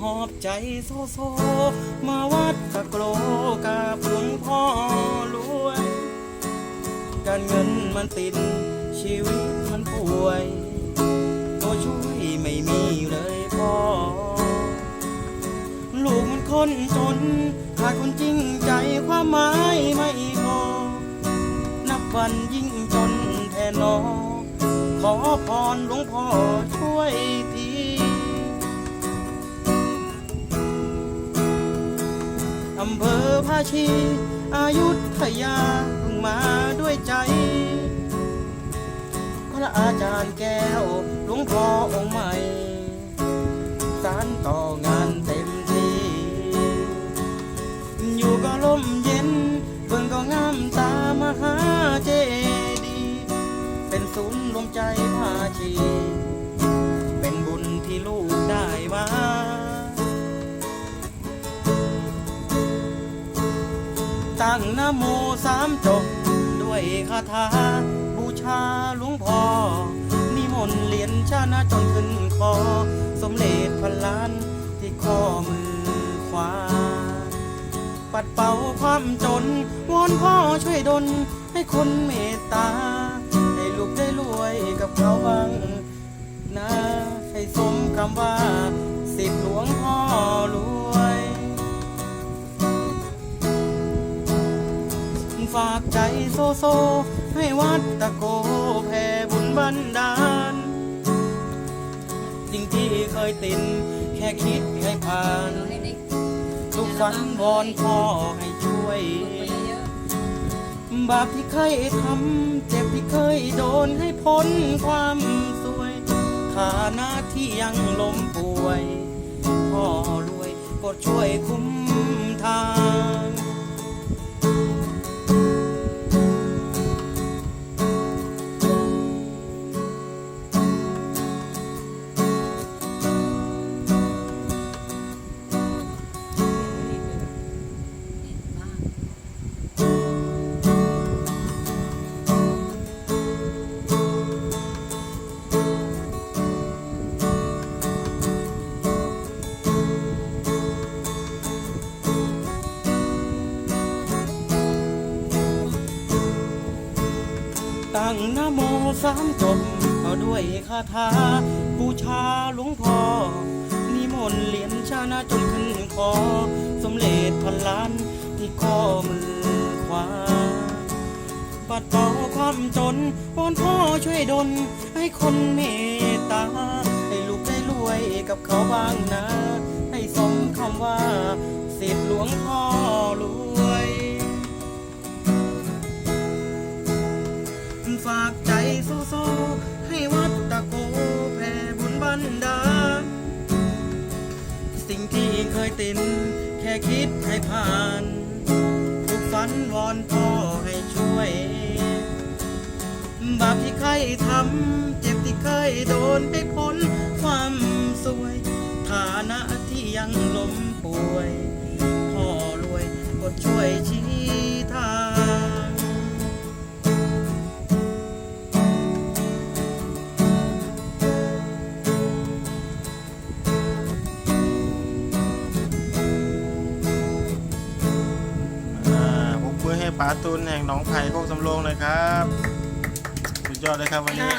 หอบใจโซโซ มาวัดตะโกรกับหลวงพ่อรวย การเงินมันติด ชีวิตมันป่วย ตัวช่วยไม่มีเลยพ่อ ลูกมันคนจน ขาดคนจริงใจความหมายไม่พอ นับวันยิ่งจนแทนนอขอพรหลวงพ่อช่วย อำเภอภาชี อายุทยาเพิ่งมาด้วยใจ พระอาจารย์แก้วหลวงพ่อองค์ใหม่ สารต่องานเต็มที่ อยู่ก็ลมเย็นเบิ่งก็งามตามหาเจดีย์เป็นศูนย์รวมใจภาชี ตั้งนโมสามจบ ด้วยคาถาบูชาหลวงพ่อนิมนต์เหรียญชานะจนขึ้นคอ สมเด็จพันล้านที่ข้อมือขวา ปัดเป่าความจน วอนพ่อช่วยดลให้คนเมตตา ให้ลูกได้รวยกับเขาบ้างนะ ให้สมคำว่าสิทธิหลวงพ่อ ฝากใจโซโซ ให้วัดตะโกแผ่บุญบันดาลสิ่งที่เคยติดแค่คิดให้ผ่าน ทุกฝันวอนพ่อให้ช่วย บาปที่เคยทำเจ็บที่เคยโดนให้พ้นความสวยฐานะที่ยังล้มป่วย พ่อรวยโปรดช่วยคุ้มทา ตั้งนโมสามจบเอาด้วยคาถาบูชาหลวงพ่อนิมนต์เหรียญชานะจนขึ้นคอสมเด็จพันล้านที่ข้อมือขวา ปัดเป่าความจนวอนพ่อช่วยดลให้คนเมตตา ให้ลูกได้รวยกับเขาบ้างนะ ให้สมคำว่าสิทธิหลวงพ่อ ฝากใจสู้สู้ให้วัดตะโกแผ่บุญบันดา สิ่งที่เคยตินแค่คิดให้ผ่าน ทุกฝันวอนพ่อให้ช่วย บาปที่เคยทำเจ็บที่เคยโดนให้พ้นความสวย ฐานะที่ยังล้มป่วย มเพื่อให้ป๋าตุนแห่งหนองไผ่โคกสำโรงเลยครับ สุดยอดเลยครับวันนี้